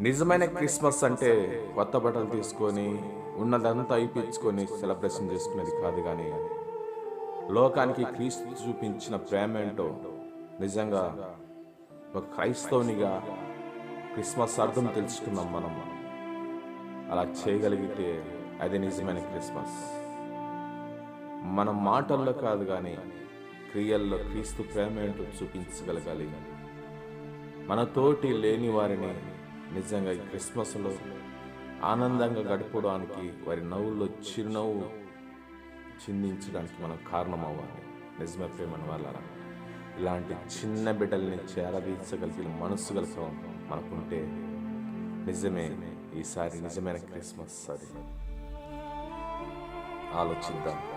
నిజమైన క్రిస్మస్ అంటే కొత్త బట్టలు తీసుకొని ఉన్నదంతా అయిపించుకొని సెలబ్రేషన్ చేసుకునేది కాదు కానీ లోకానికి క్రీస్తు చూపించిన ప్రేమ ఏంటో నిజంగా ఒక క్రైస్తవునిగా క్రిస్మస్ అర్థం తెలుసుకున్నాం మనం. అలా చేయగలిగితే అది నిజమైన క్రిస్మస్. మన మాటల్లో కాదు కానీ క్రియల్లో క్రీస్తు ప్రేమ ఏంటో చూపించగలగాలి. మనతోటి లేని వారిని నిజంగా ఈ క్రిస్మస్లో ఆనందంగా గడపడానికి వారి నవ్వుల్లో చిరునవ్వు చిందించడానికి మనం కారణం అవ్వాలి నిజమే ప్రేమని వాళ్ళ ఇలాంటి చిన్న బిడ్డల్ని చేరదీర్చగలిగిన మనస్సు కలిసి మనకుంటే నిజమే ఈసారి నిజమైన క్రిస్మస్ అది. ఆలోచిద్దాం.